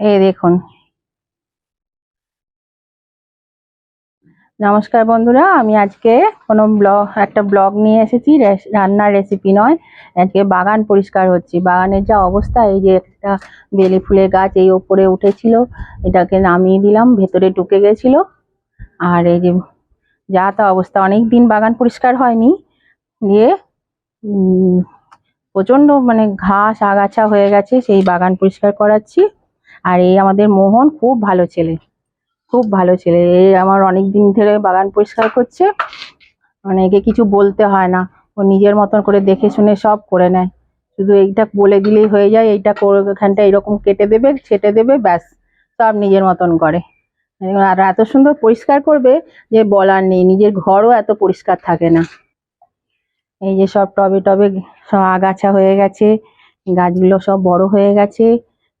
এই দেখুন। নমস্কার বন্ধুরা আমি আজকে কোনো ব্লগ একটা ব্লগ নিয়ে এসেছি রান্নার রেসিপি নয় আজকে বাগান পরিষ্কার হচ্ছে। বাগানের যা অবস্থা এই যে একটা বেলি ফুলের গাছ এই ওপরে উঠেছিল এটাকে নামিয়ে দিলাম ভেতরে ঢুকে গেছিল। আর এই যে যা তা অবস্থা অনেক দিন বাগান পরিষ্কার হয়নি দিয়ে উম, প্রচণ্ড মানে ঘাস আগাছা হয়ে গেছে সেই বাগান পরিষ্কার করাচ্ছি। আর এই আমাদের মোহন খুব ভালো ছেলে। খুব ভালো ছেলে। এই আমার অনেক দিন ধরে বাগান পরিষ্কার করছে। মানে একে কিছু বলতে হয় না। ও নিজের মতন করে দেখে শুনে সব করে নেয়। শুধু এইটা বলে দিলেই হয়ে যায়, এইটা এখানটা এরকম কেটে দেবে, ছেটে দেবে, ব্যাস। সব নিজের মতন করে। আর এত সুন্দর পরিষ্কার করবে যে বলার নেই, নিজের ঘরও এত পরিষ্কার থাকে না। এই যে সব টবে টবে সব আগাছা হয়ে গেছে, গাছগুলো সব বড় হয়ে গেছে।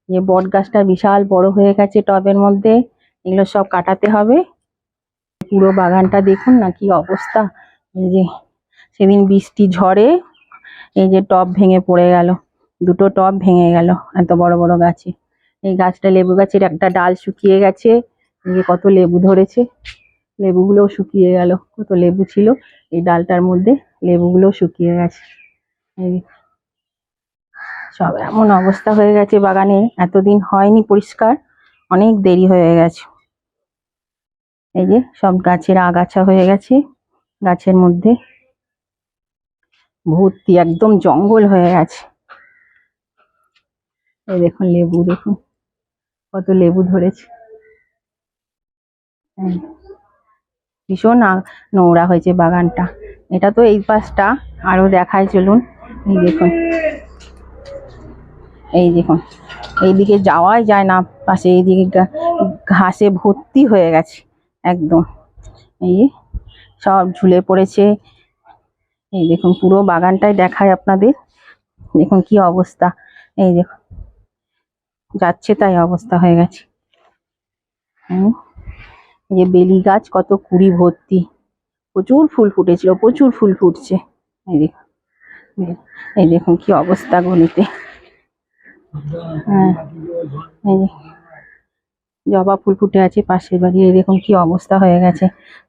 যে বট গাছটা বিশাল বড় হয়ে গেছে টবের মধ্যে, এগুলো সব কাটাতে হবে। পুরো বাগানটা দেখুন না কি অবস্থা। এই যে সেদিন বৃষ্টি ঝড়ে, এই যে টব ভেঙে পড়ে গেল। দুটো টব ভেঙে গেল এত বড় বড় গাছে। এই গাছটা লেবু গাছের একটা ডাল শুকিয়ে গেছে। এই যে কত লেবু ধরেছে। লেবুগুলোও শুকিয়ে গেল। কত লেবু ছিল এই ডালটার মধ্যে। লেবুগুলোও শুকিয়ে গেছে। এই সব এমন অবস্থা হয়ে গেছে বাগানে। এতদিন হয়নি পরিষ্কার, অনেক দেরি হয়ে গেছে। এই যে সব গাছের আগাছা হয়ে গেছে গাছের মধ্যে। ভর্তি একদম জঙ্গল হয়ে গেছে। এই দেখুন লেবু, দেখুন কত লেবু ধরেছে। ভীষণ আ- নোংরা হয়েছে বাগানটা। এটা তো এই পাশটা, আরও দেখায় চলুন। এই দেখুন। এই দেখুন, এইদিকে যাওয়াই যায় না, পাশে এইদিকে ঘাসে ভর্তি হয়ে গেছে, একদম। এই সব ঝুলে পড়েছে। এই দেখুন, পুরো বাগানটাই দেখায় আপনাদের। দেখুন কি অবস্থা। এই দেখুন, যাচ্ছে তাই অবস্থা হয়ে গেছে। এই যে বেলি গাছ কত কুড়ি ভর্তি। প্রচুর ফুল ফুটেছিল, প্রচুর ফুল ফুটছে। এই দেখুন এই দেখুন কি অবস্থা যে জবা ফুল ফুটে আছে, পাশের বাড়ি এরকম কি অবস্থা হয়ে গেছে।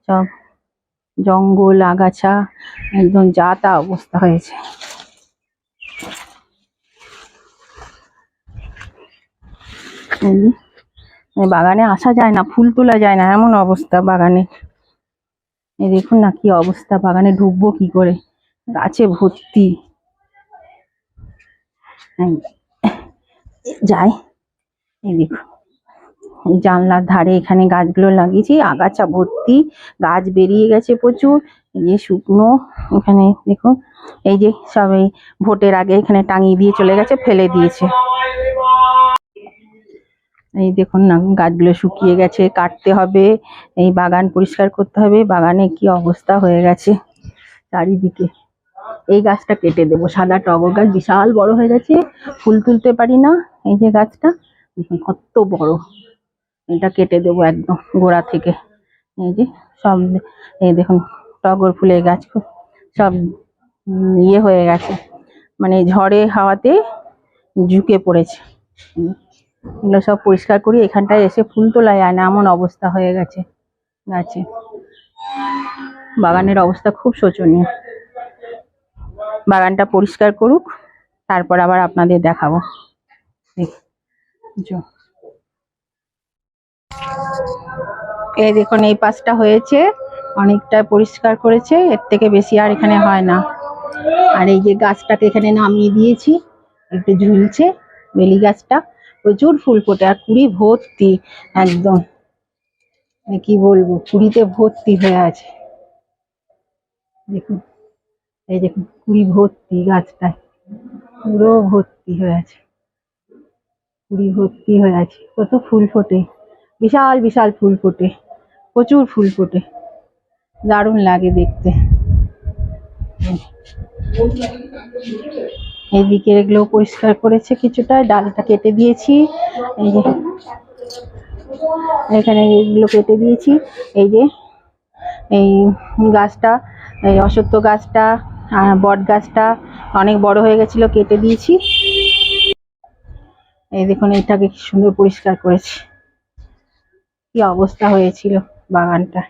সব জঙ্গল, আগাছা, একদম যা তা অবস্থা হয়েছে। বাগানে আসা যায় না, ফুল তোলা যায় না, এমন অবস্থা বাগানে। দেখুন না কি অবস্থা, বাগানে ঢুকবো কি করে? গাছে ভর্তি। যাই, এই দেখুন জানলার ধারে এখানে গাছগুলো লাগিয়েছি, আগাছা ভর্তি, গাছ বেরিয়ে গেছে প্রচুর, এই যে শুকনো, এখানে দেখুন এই যে সব এই ভোটের আগে এখানে টাঙিয়ে দিয়ে চলে গেছে, ফেলে দিয়েছে। এই দেখুন না, গাছগুলো শুকিয়ে গেছে, কাটতে হবে, এই বাগান পরিষ্কার করতে হবে, বাগানে কি অবস্থা হয়ে গেছে চারিদিকে। এই গাছটা কেটে দেবো, সাদা টগর গাছ বিশাল বড় হয়ে গেছে, ফুল তুলতে পারি না। এই যে গাছটা কত বড়। এটা কেটে দেবো একদম গোড়া থেকে। এই যে সব, এই দেখুন টগর ফুলের গাছ সব ইয়ে হয়ে গেছে। মানে ঝড়ে হাওয়াতে ঝুঁকে পড়েছে। এগুলো সব পরিষ্কার করি, এখানটায় এসে ফুল তোলা যায় না, এমন অবস্থা হয়ে গেছে গাছে। বাগানের অবস্থা খুব শোচনীয়। বাগানটা পরিষ্কার করুক, তারপর আবার আপনাদের দেখাবো। এই দেখুন, এই পাশটা হয়েছে অনেকটা পরিষ্কার করেছে, এর থেকে বেশি আর এখানে হয় না। আর এই যে গাছটাকে এখানে নামিয়ে দিয়েছি, একটু ঝুলছে, বেলি গাছটা। প্রচুর ফুল ফোটে, আর কুড়ি ভর্তি, একদম। মানে কি বলব, কুড়িতে ভর্তি হয়ে আছে। দেখুন, এই দেখুন, কুড়ি ভর্তি গাছটায়, পুরো ভর্তি হয়ে আছে। কুড়ি ভর্তি হয়ে আছে। কত ফুল ফোটে। বিশাল বিশাল ফুল ফোটে। প্রচুর ফুল ফোটে। দারুণ লাগে দেখতে। এইদিকে এগুলো পরিষ্কার করেছে কিছুটা। ডালটা কেটে দিয়েছি। এই যে এখানে এগুলো কেটে দিয়েছি। এই যে এই গাছটা, এই অশ্বত্থ গাছটা বট গাছটা অনেক বড় হয়ে গেছিল, কেটে দিয়েছি। এই দেখুন, এইটাকে কি সুন্দর পরিষ্কার করেছি। কি অবস্থা হয়েছিল বাগানটা।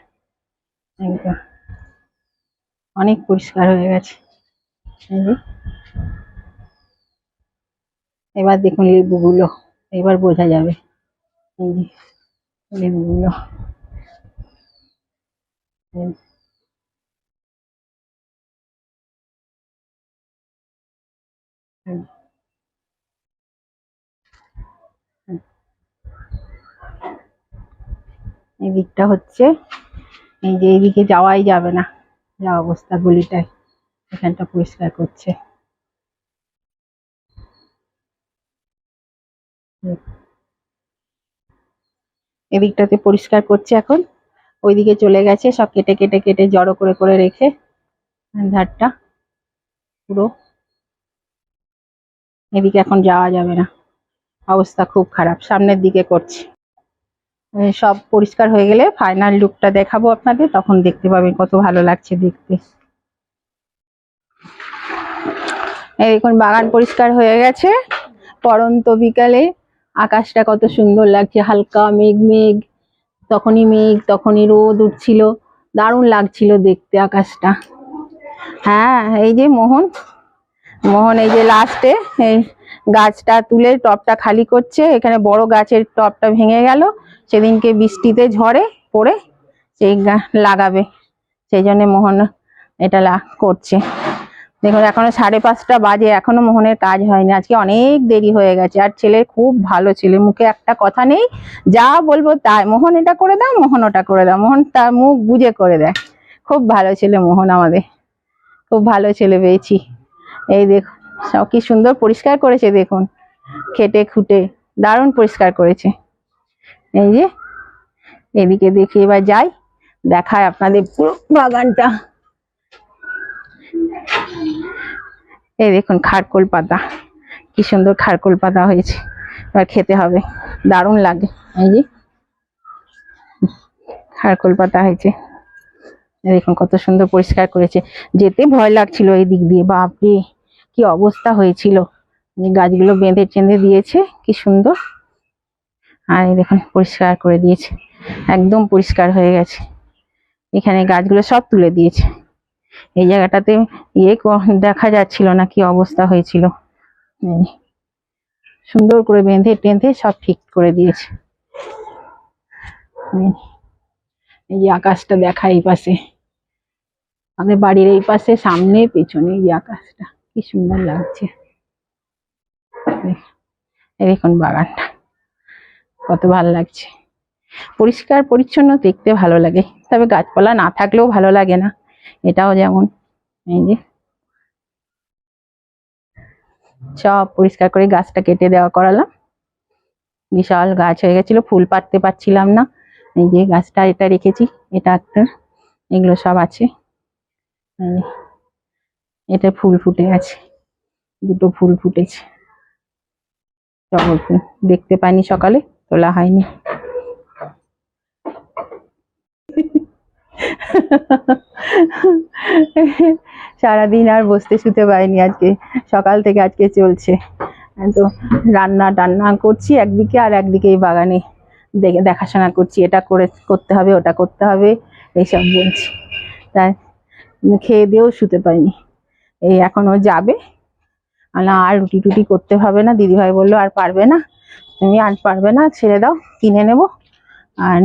অনেক পরিষ্কার হয়ে গেছে। এবার দেখুন লেবুগুলো, এবার বোঝা যাবে। লেবুগুলো। হুম। এই দিকটা হচ্ছে, এই যে এইদিকে যাওয়াই যাবে না, যা অবস্থা গলিটায়, এখানটা পরিষ্কার করছে। এদিকটাতে পরিষ্কার করছে এখন, ওইদিকে চলে গেছে, সব কেটে কেটে কেটে জড়ো করে করে রেখে ধারটা পুরো। এদিকে এখন যাওয়া যাবে না, অবস্থা খুব খারাপ, সামনের দিকে করছে। সব পরিষ্কার হয়ে গেলে ফাইনাল লুকটা দেখাবো আপনাদের, তখন দেখতে পাবেন কত ভালো লাগছে দেখতে। এই দেখুন, বাগান পরিষ্কার হয়ে গেছে। পরন্ত বিকালে আকাশটা কত সুন্দর লাগছে, হালকা মেঘ মেঘ, তখনই মেঘ, তখনই রোদ উঠছিল, দারুণ লাগছিল দেখতে আকাশটা। হ্যাঁ এই যে মোহন মোহন এই যে লাস্টে এই গাছটা তুলে টবটা খালি করছে, এখানে বড় গাছের টবটা ভেঙে গেল, সেদিনকে বৃষ্টিতে ঝড়ে পড়ে সেই লাগাবে, সেই জন্য মোহন এটা করছে। দেখুন, এখনও সাড়ে পাঁচটা বাজে, এখনও মোহনের কাজ হয়নি, আজকে অনেক দেরি হয়ে গেছে, আর ছেলে খুব ভালো ছেলে, মুখে একটা কথা নেই, যা বলব তাই, মোহন এটা করে দাও, মোহন ওটা করে দাও, মোহন তার মুখ বুঝে করে দেয়, খুব ভালো ছেলে মোহন আমাদের, খুব ভালো ছেলে পেয়েছি, এই সব কি সুন্দর পরিষ্কার করেছে দেখুন। খেটে খুঁটে দারুণ পরিষ্কার করেছে। এই যে, এদিকে দেখি এবার যাই দেখায় আপনাদের পুরো বাগানটা। এই দেখুন খারকোল পাতা, কি সুন্দর খারকোল পাতা হয়েছে। এবার খেতে হবে, দারুণ লাগে। এই যে, খারকোল পাতা হয়েছে। দেখুন কত সুন্দর পরিষ্কার করেছে। যেতে ভয় লাগছিল এই দিক দিয়ে, বাপরে। কি অবস্থা হয়েছিল? গাছগুলো বেঁধে টেঁধে দিয়েছে, কি সুন্দর। আর দেখুন, পরিষ্কার করে দিয়েছে। একদম পরিষ্কার হয়ে গেছে। এখানে গাছগুলো সব তুলে দিয়েছে। এই জায়গাটাতে ইয়ে দেখা যাচ্ছিল না কি অবস্থা হয়েছিল। সুন্দর করে বেঁধে টেঁধে সব ঠিক করে দিয়েছে। এই যে আকাশটা দেখা এই পাশে। আমাদের বাড়ির এই পাশে, সামনে, পেছনে এই আকাশটা। কি সুন্দর লাগছে। দেখুন বাগানটা, কত ভালো লাগছে। পরিষ্কার, পরিচ্ছন্ন, দেখতে ভালো লাগে। তবে গাছপালা না থাকলেও ভালো লাগে না। এটাও যেমন, এই যে। সব পরিষ্কার করে গাছটা কেটে দেওয়া করালাম। বিশাল গাছ হয়ে গেছিল, ফুল পাড়তে পারছিলাম না। এই যে গাছটা এটা রেখেছি, এটা একটা, এগুলো সব আছে। এটা ফুল ফুটে আছে। দুটো ফুল ফুটেছে। দেখতে পাইনি সকালে, তোলা হয়নি। সারাদিন আর বসতে শুতে পারিনি আজকে। সকাল থেকে আজকে চলছে। তো রান্না টান্না করছি একদিকে আর একদিকে এই বাগানে দেখে দেখাশোনা করছি। এটা করে করতে হবে, ওটা করতে হবে, এইসব বলছি। তাই, খেয়ে দিয়েও শুতে পারিনি এই এখন ও যাবে। না আর রুটি টুটি করতে হবে না। দিদিভাই বলল, আর পারবে না। তুমি আর পারবে না, ছেড়ে দাও, কিনে নেব। আর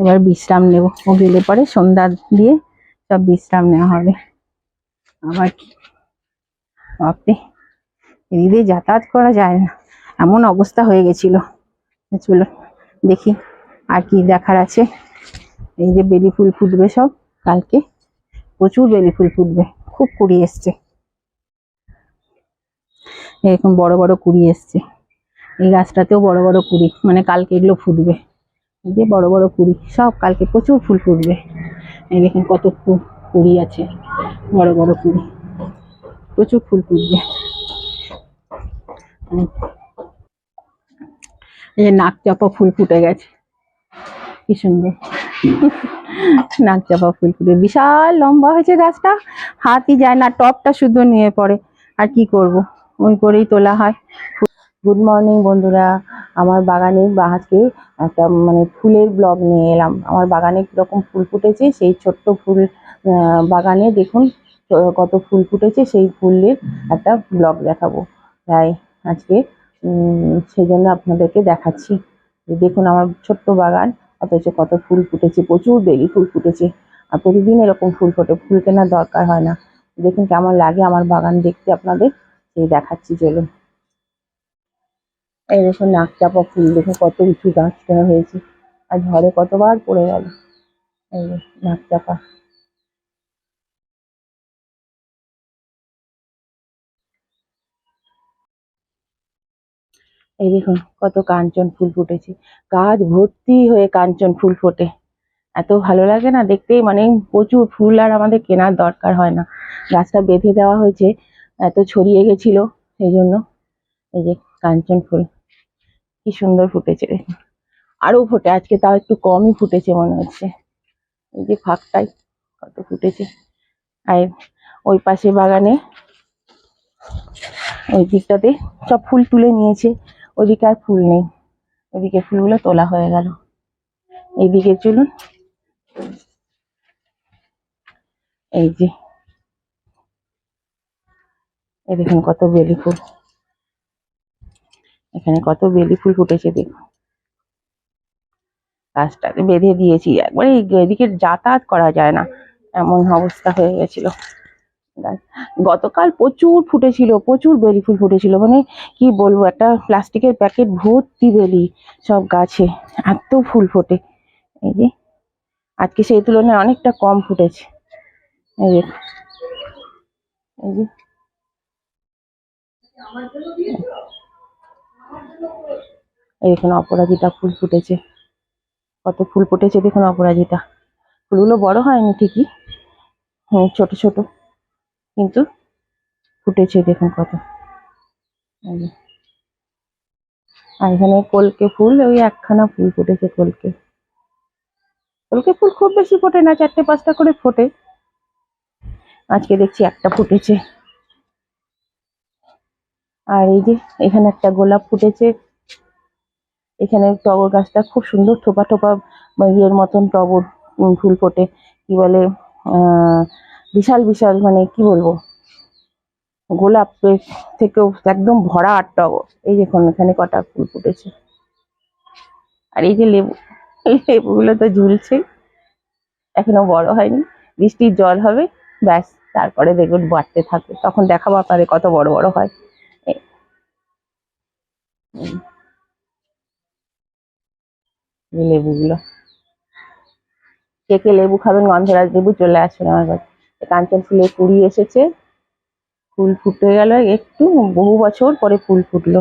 এবার বিশ্রাম নেব। ও গেলে পরে সন্ধ্যা দিয়ে সব বিশ্রাম নেওয়া হবে। আবার বাপরে এদিক দিয়ে যাতায়াত করা যায় না। এমন অবস্থা হয়ে গেছিল। চলো, দেখি আর কি দেখার আছে। এই যে বেলি ফুল ফুটবে সব, কালকে। প্রচুর বেলি ফুল ফুটবে। খুব কুড়ি এসছে। এরকম বড় বড় কুড়ি এসছে। এই গাছটাতেও বড় বড় কুড়ি মানে কালকে এগুলো ফুটবে। এই যে বড় বড় কুড়ি, সব কালকে প্রচুর ফুল ফুটবে। এই দেখুন কত কুড়ি আছে, বড় বড় কুড়ি। প্রচুর ফুল ফুটবে। এই যে নাক চাপা ফুল ফুটে গেছে। কি সুন্দর। নাক চাপা ফুল ফুটে বিশাল লম্বা হয়েছে গাছটা। হাতই যায় না, টপটা শুধু নিয়ে পড়ে। আর কি করব? ওই করেই তোলা হয়। গুড মর্নিং বন্ধুরা, আমার বাগানে বা আজকে একটা মানে ফুলের ব্লগ নিয়ে এলাম। আমার বাগানে কীরকম ফুল ফুটেছে, সেই ছোট্ট ফুল বাগানে দেখুন, কত ফুল ফুটেছে, সেই ফুলের একটা ব্লগ দেখাবো। তাই আজকে সেই জন্য আপনাদেরকে দেখাচ্ছি। দেখুন আমার ছোট্ট বাগান অথচ কত ফুল ফুটেছে, প্রচুর বেলি ফুল ফুটেছে। আর প্রতিদিন এরকম ফুল ফোটে, ফুল কেনার দরকার হয় না। দেখুন কেমন লাগে আমার বাগান দেখতে আপনাদের, সেই দেখাচ্ছি, চলুন। এই দেখুন নাক চাপা ফুল, দেখুন কত উঁচু গাছটা হয়েছে। আর ঝড়ে কতবার পড়ে গেল। এই নাক চাপা এই দেখুন, কত কাঞ্চন ফুল ফুটেছে। গাছ ভর্তি হয়ে কাঞ্চন ফুল ফোটে। এত ভালো লাগে না দেখতেই মানে প্রচুর ফুল আর আমাদের কেনার দরকার হয় না। গাছটা বেঁধে দেওয়া হয়েছে, এত ছড়িয়ে গেছিল, সেই জন্য এই যে কাঞ্চন ফুল। কি সুন্দর ফুটেছে দেখুন। আরও ফোটে, আজকে তাও একটু কমই ফুটেছে মনে হচ্ছে। এই যে ফাঁকটাই, কত ফুটেছে। আর ওই পাশে বাগানে, ওই দিকটাতে সব ফুল তুলে নিয়েছে। ওদিকে আর ফুল নেই। ওদিকে ফুলগুলো তোলা হয়ে গেল। এইদিকে চলুন। এই যে। এই দেখুন কত বেলি ফুল। এখানে কত বেলি ফুল ফুটেছে, দেখুন। গাছটাতে বেঁধে দিয়েছি। একবারে এদিকে যাতায়াত করা যায় না। এমন অবস্থা হয়ে গেছিল। গাছ- গতকাল প্রচুর ফুটেছিল, প্রচুর বেলি ফুল ফুটেছিল মানে কি বলব, একটা প্লাস্টিকের প্যাকেট ভর্তি বেলি সব গাছে, এত ফুল ফোটে। এই যে, আজকে সেই তুলনায় অনেকটা কম ফুটেছে। এই যে এই যে। অপরাজিতা ফুল ফুটেছে। কত ফুল ফুটেছে দেখুন, অপরাজিতা। ফুলগুলো বড় হয়নি ঠিকই হ্যাঁ ছোট ছোট। কিন্তু ফুটেছে দেখুন কত। আর এখানে কলকে ফুল, ওই একখানা ফুল ফুটেছে কলকে। কলকে ফুল খুব বেশি ফোটে না, চারটে পাঁচটা করে ফোটে। আজকে দেখছি একটা ফুটেছে। আর এই যে এখানে একটা গোলাপ ফুটেছে। এখানে টগর গাছটা খুব সুন্দর থোপা বা ইয়ের মতন টগর ফুল ফোটে। কি বলে, আহ বিশাল বিশাল মানে কি বলব? গোলাপের থেকেও একদম ভরা আর টগর। এই দেখুন, এখানে কটা ফুল ফুটেছে। আর এই যে লেবু, লেবুগুলো তো ঝুলছে। এখনও বড় হয়নি। বৃষ্টির জল হবে, ব্যাস, তারপরে দেখুন বাড়তে থাকবে। তখন দেখাবো আপনাদের কত বড় বড় হয়। লেবুগুলো। কে কে লেবু খাবেন, গন্ধরাজ লেবু চলে আসবেন আমার কাছে কাঞ্চন ফুলের কুড়ি এসেছে। ফুল ফুটে গেল, একটু বহু বছর পরে ফুল ফুটলো।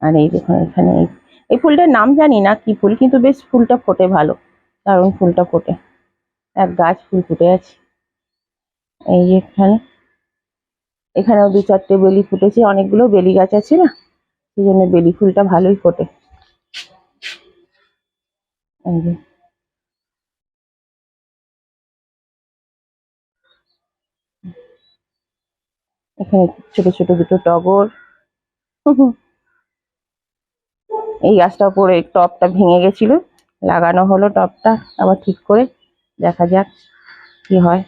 আর এই দেখুন এখানে এই- ফুলটার নাম জানি না কি ফুল, কিন্তু বেশ ফুলটা ফোটে ভালো, দারুণ ফুলটা ফোটে। এক গাছ ফুল ফুটে আছে। এই এখানে, এখানেও দু চারটে বেলি ফুটেছে, অনেকগুলো বেলি গাছ আছে না? সেই জন্য বেলি ফুলটা ভালোই ফোটে। এই যে এখানে ছোট ছোট দুটো টগর। এই গাছটা পরে টবটা ভেঙে গেছিল। লাগানো হলো টবটা আবার ঠিক করে দেখা যাক কি হয়।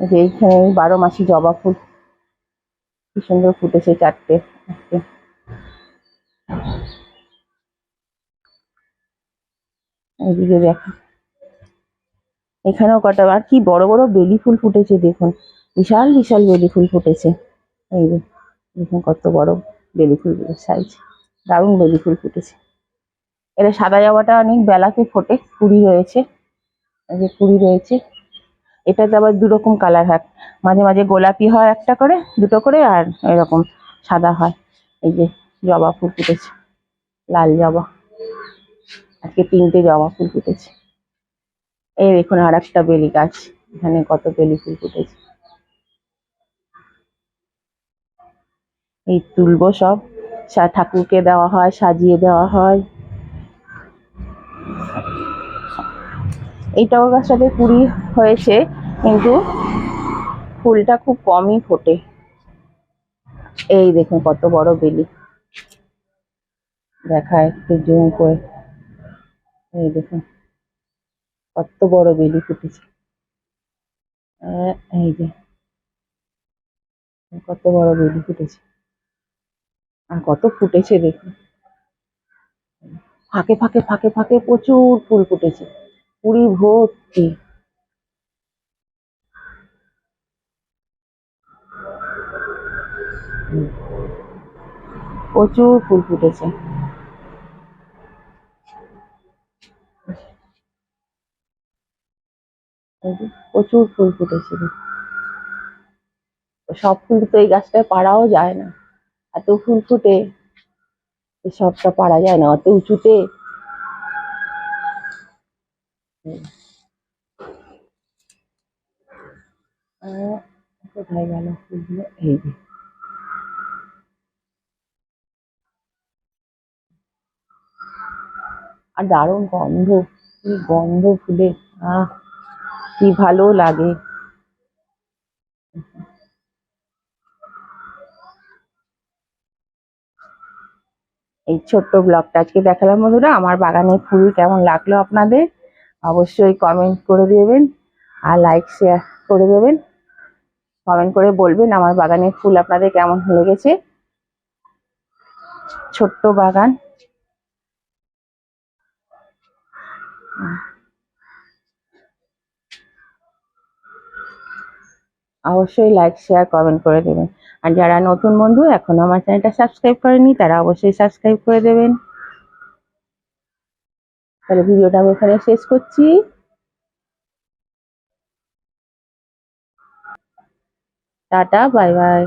যে এইখানে বারো মাসি জবা ফুল। কি সুন্দর ফুটেছে চারটে আজকে। এইদিকে দেখো। এখানেও কটা, আর কি বড় বড় বেলি ফুল ফুটেছে দেখুন। বিশাল বিশাল বেলি ফুল ফুটেছে। এই যে, দেখুন কত বড় বেলি ফুলগুলোর সাইজ দারুণ বেলি ফুল ফুটেছে। এটা সাদা জবাটা অনেক বেলাতে ফোটে, কুড়ি রয়েছে। এই যে কুড়ি রয়েছে। এটাতে আবার দু রকম কালার হয়। মাঝে মাঝে গোলাপি হয় একটা করে, দুটো করে, আর এরকম সাদা হয়। এই যে জবা ফুল ফুটেছে, লাল জবা। আজকে তিনটে জবা ফুল ফুটেছে। এই দেখুন আর একটা বেলি গাছ। এখানে কত বেলি ফুল ফুটেছে। এই তুলবো সব। ঠাকুরকে দেওয়া হয়, সাজিয়ে দেওয়া হয়। এই টগর গাছটাতে কুড়ি হয়েছে, কিন্তু ফুলটা খুব কমই ফোটে। এই দেখুন কত বড় বেলি। দেখায় একটু জুম করে। এই দেখুন। কত বড় বেলি ফুটেছে। এই যে, কত বড় বেলি ফুটেছে। আর কত ফুটেছে দেখুন। ফাঁকে ফাঁকে ফাঁকে ফাঁকে প্রচুর ফুল ফুটেছে। পুরি ভর্তি। প্রচুর ফুল ফুটেছে এই যে, প্রচুর ফুল ফুটেছে দেখুন। সব ফুল তো এই গাছটায় পাড়াও যায় না। এত ফুল ফুটে সবটা পারা যায় না, অত উঁচুতে। কোথায় গেল ফুলগুলো? এই যে। আর দারুণ গন্ধ, কি গন্ধ ফুলে। আহ। কি ভালো লাগে। এই ছোট্ট ব্লগটা আজকে দেখালাম বন্ধুরা। আমার বাগানের ফুল কেমন লাগল আপনাদের অবশ্যই কমেন্ট করে দেবেন আর লাইক শেয়ার করে দেবেন। কমেন্ট করে বলবেন আমার বাগানের ফুল আপনাদের কেমন লেগেছে। ছোট্ট বাগান। অবশ্যই লাইক শেয়ার কমেন্ট করে দেবেন। আর যারা নতুন বন্ধু, এখনও আমার চ্যানেলটা সাবস্ক্রাইব করেনি তারা অবশ্যই সাবস্ক্রাইব করে দেবেন। তাহলে ভিডিওটা আমি এখানে শেষ করছি। Tata bye bye